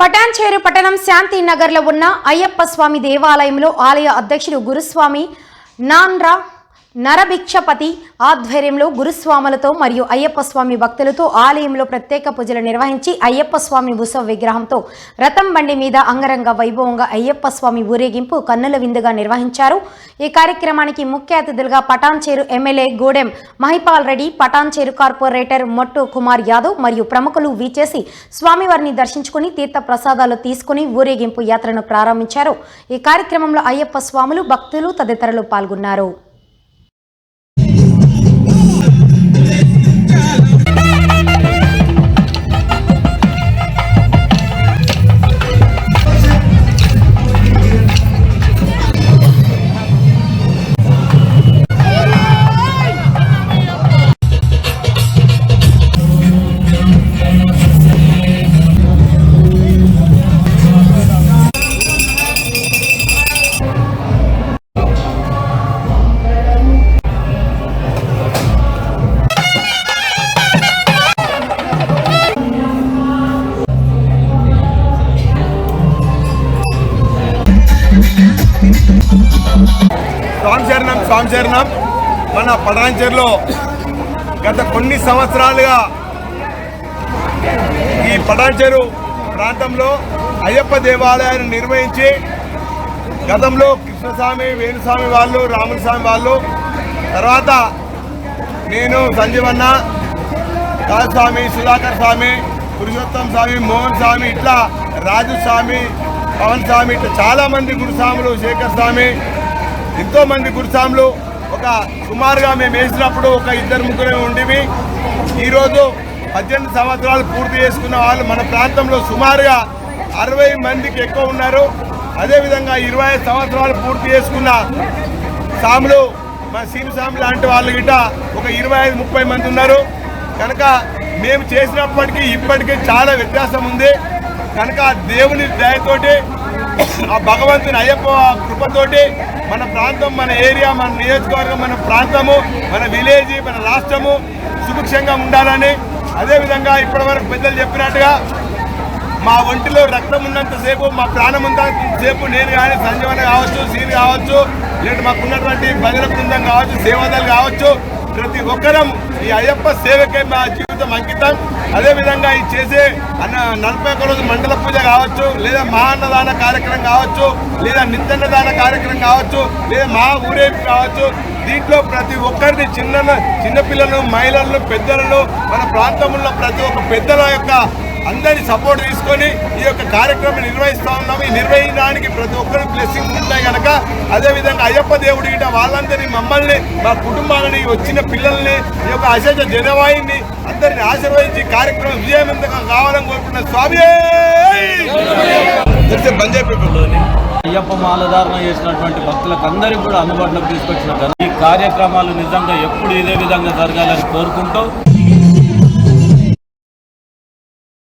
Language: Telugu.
పటాన్చేరు పట్టణం శాంతి నగర్లో ఉన్న అయ్యప్ప స్వామి దేవాలయంలో ఆలయ అధ్యక్షుడు గురుస్వామి నాన్రా నరభిక్షపతి ఆధ్వర్యంలో గురుస్వాములతో మరియు అయ్యప్ప స్వామి భక్తులతో ఆలయంలో ప్రత్యేక పూజలు నిర్వహించి అయ్యప్ప స్వామి ఉత్సవ విగ్రహంతో రథం బండి మీద అంగరంగ వైభవంగా అయ్యప్ప స్వామి ఊరేగింపు కన్నుల విందుగా నిర్వహించారు. ఈ కార్యక్రమానికి ముఖ్య అతిథులుగా పటాన్చేరు ఎమ్మెల్యే గూడెం మహిపాల్ రెడ్డి పటాన్చేరు కార్పొరేటర్ మొట్టు కుమార్ యాదవ్ మరియు ప్రముఖులు వీచేసి స్వామివారిని దర్శించుకుని తీర్థ ప్రసాదాలు తీసుకుని ఊరేగింపు యాత్రను ప్రారంభించారు. ఈ కార్యక్రమంలో అయ్యప్ప స్వాములు భక్తులు తదితరులు పాల్గొన్నారు. స్వామి శరణం స్వామి శరణం. మన పటాన్చేరులో గత కొన్ని సంవత్సరాలుగా ఈ పటాన్చేరు ప్రాంతంలో అయ్యప్ప దేవాలయాన్ని నిర్వహించి గతంలో కృష్ణస్వామి వేణుస్వామి వాళ్ళు రాములస్వామి వాళ్ళు తర్వాత నేను సంజీవన్న స్వామి సుధాకర్ స్వామి పురుషోత్తం స్వామి మోహన్ స్వామి ఇట్లా రాజు స్వామి పవన్ స్వామి ఇట్లా చాలామంది గురుస్వాములు శేఖర్ స్వామి ఎంతో మంది గురుస్వాములు. ఒక సుమారుగా మేము వేసినప్పుడు ఒక ఇద్దరు ముగ్గురే ఉండేవి. ఈరోజు పద్దెనిమిది సంవత్సరాలు పూర్తి చేసుకున్న వాళ్ళు మన ప్రాంతంలో సుమారుగా అరవై మందికి ఎక్కువ ఉన్నారు. అదేవిధంగా ఇరవై ఐదు సంవత్సరాలు పూర్తి చేసుకున్న సాములు మా సీని సాము లాంటి వాళ్ళు గిట ఒక ఇరవై ఐదు ముప్పై మంది ఉన్నారు. కనుక మేము చేసినప్పటికీ ఇప్పటికీ చాలా వ్యత్యాసం ఉంది. కనుక ఆ దేవుని దయతోటి ఆ భగవంతుని అయ్యప్ప కృపతోటి మన ప్రాంతం మన ఏరియా మన నియోజకవర్గం మన ప్రాంతము మన విలేజ్ మన రాష్ట్రము సుభిక్షంగా ఉండాలని అదేవిధంగా ఇప్పటివరకు పెద్దలు చెప్పినట్టుగా మా ఒంటిలో రక్తం ఉన్నంతసేపు మా ప్రాణం ఉన్నంతసేపు నేను కానీ సంజీవన కావచ్చు సీని కావచ్చు లేదంటే మాకు ఉన్నటువంటి భజన బృందం కావచ్చు సేవాదాలు కావచ్చు ప్రతి ఒక్కరం ఈ అయ్యప్ప సేవకే మా జీవితం అంకితం. అదేవిధంగా ఈ చేసే అన్న నలభై ఒక్క రోజు మండల పూజ కావచ్చు లేదా మహాన్నదాన కార్యక్రమం కావచ్చు లేదా నిత్యన్నదాన కార్యక్రమం కావచ్చు లేదా మా ఊరేపు కావచ్చు. దీంట్లో ప్రతి ఒక్కరిని చిన్న చిన్నపిల్లలను మహిళలను పెద్దలను మన ప్రాంతంలో ప్రతి ఒక్క పెద్దల యొక్క అందరి సపోర్ట్ తీసుకొని ఈ యొక్క కార్యక్రమం నిర్వహిస్తా ఉన్నాము. ఈ నిర్వహించడానికి ప్రతి ఒక్కరి బ్లెస్సింగ్స్ ఉంటాయి కనుక అదేవిధంగా అయ్యప్ప దేవుడి వాళ్ళందరినీ మమ్మల్ని మా కుటుంబాలని వచ్చిన పిల్లల్ని ఈ యొక్క అశేష జనవాయిని అందరిని ఆశీర్వదించి కార్యక్రమం విజయవంతంగా కావాలని కోరుకున్న స్వామి. అయ్యప్ప మాలధారణ చేసినటువంటి భక్తులకు అందరికీ కూడా అందుబాటులోకి తీసుకొచ్చిన ఈ కార్యక్రమాలు నిజంగా ఎప్పుడు ఇదే విధంగా జరగాలని కోరుకుంటూ